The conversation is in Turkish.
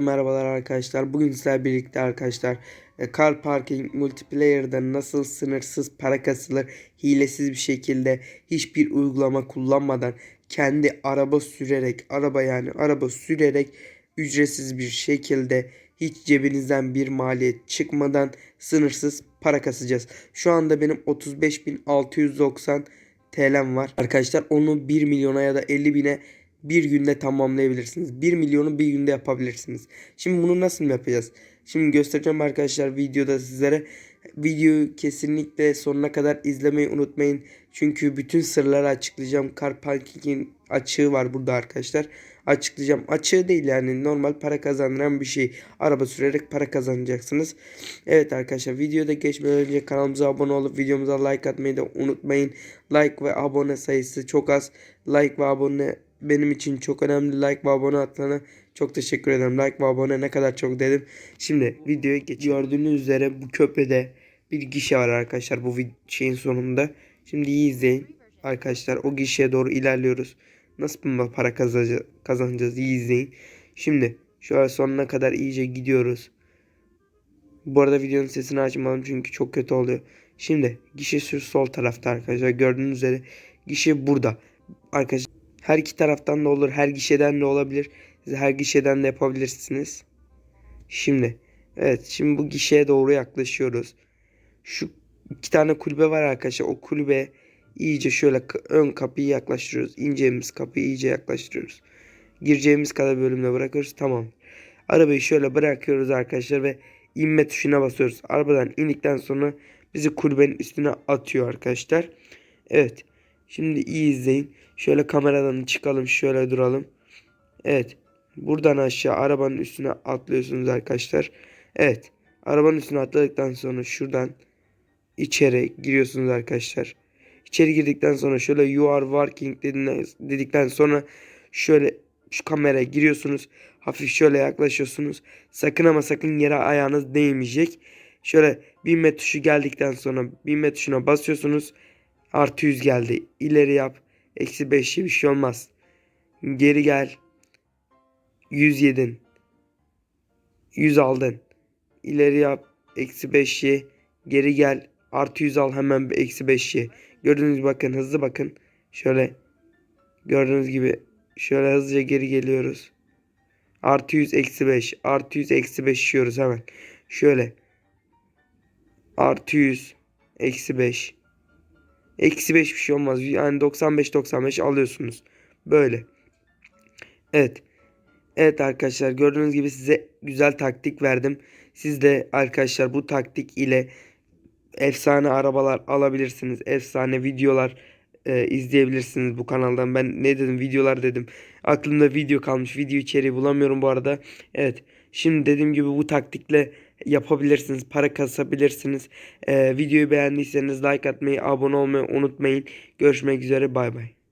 Merhabalar arkadaşlar. Bugün sizlerle birlikte arkadaşlar e, Car Parking Multiplayer'da nasıl sınırsız para kasılır hilesiz bir şekilde hiçbir uygulama kullanmadan kendi araba sürerek araba yani araba sürerek ücretsiz bir şekilde hiç cebinizden bir maliyet çıkmadan sınırsız para kasacağız. Şu anda benim 35.690 TL'm var. Arkadaşlar onu 1 milyona ya da 50 bine bir günde tamamlayabilirsiniz. 1 milyonu bir günde yapabilirsiniz. Şimdi bunu nasıl yapacağız? Şimdi göstereceğim arkadaşlar videoda sizlere. Videoyu kesinlikle sonuna kadar izlemeyi unutmayın. Çünkü bütün sırları açıklayacağım. Car parking'in açığı var burada arkadaşlar. Açıklayacağım. Açığı değil yani normal para kazandıran bir şey. Araba sürerek para kazanacaksınız. Evet arkadaşlar videoda geçmeden önce kanalımıza abone olup videomuza like atmayı da unutmayın. Like ve abone sayısı çok az. Like ve abone benim için çok önemli. Like ve abone atlarına çok teşekkür ederim. Like ve abone ne kadar çok dedim. Şimdi videoya geç. Gördüğünüz üzere bu köprüde bir gişe var arkadaşlar bu şeyin sonunda. Şimdi iyi izleyin. Arkadaşlar o gişeye doğru ilerliyoruz. Nasıl bir para kazanacağız iyi izleyin. Şimdi şöyle sonuna kadar iyice gidiyoruz. Bu arada videonun sesini açmadım çünkü çok kötü oluyor. Şimdi gişe şu sol tarafta arkadaşlar. Gördüğünüz üzere gişe burada. Arkadaşlar her iki taraftan da olur. Her gişeden de olabilir. Siz her gişeden de yapabilirsiniz. Şimdi evet şimdi bu gişeye doğru yaklaşıyoruz. Şu iki tane kulübe var arkadaşlar. O kulübe iyice şöyle ön kapıyı yaklaştırıyoruz. İneceğimiz kapıyı iyice yaklaştırıyoruz. Gireceğimiz kadar bölümde bırakıyoruz. Tamam. Arabayı şöyle bırakıyoruz arkadaşlar ve inme tuşuna basıyoruz. Arabadan indikten sonra bizi kulübenin üstüne atıyor arkadaşlar. Evet. Şimdi iyi izleyin. Şöyle kameradan çıkalım. Şöyle duralım. Evet. Buradan aşağı arabanın üstüne atlıyorsunuz arkadaşlar. Evet. Arabanın üstüne atladıktan sonra şuradan içeri giriyorsunuz arkadaşlar. İçeri girdikten sonra şöyle you are working dedikten sonra şöyle şu kameraya giriyorsunuz. Hafif şöyle yaklaşıyorsunuz. Sakın ama sakın yere ayağınız değmeyecek. Şöyle binme tuşu geldikten sonra binme tuşuna basıyorsunuz. Artı 100 geldi. İleri yap. Eksi 5 bir şey olmaz. Geri gel. 100 yedin. 100 aldın. İleri yap. Eksi 5 ye. Geri gel. Artı 100 al hemen eksi 5 ye. Gördüğünüz bakın hızlı bakın. Şöyle gördüğünüz gibi şöyle hızlıca geri geliyoruz. Artı 100 eksi 5. Artı 100 eksi 5 yiyoruz hemen. Şöyle. Artı 100 eksi 5. Eksi 5 bir şey olmaz. Yani 95-95 alıyorsunuz. Böyle. Evet. Evet arkadaşlar gördüğünüz gibi size güzel taktik verdim. Siz de arkadaşlar bu taktik ile efsane arabalar alabilirsiniz. Efsane videolar e, izleyebilirsiniz bu kanaldan. Ben ne dedim videolar dedim. Aklımda video kalmış. Video içeriği bulamıyorum bu arada. Evet. Şimdi dediğim gibi bu taktikle yapabilirsiniz. Para kasabilirsiniz. E, videoyu beğendiyseniz like atmayı, abone olmayı unutmayın. Görüşmek üzere. Bay bay.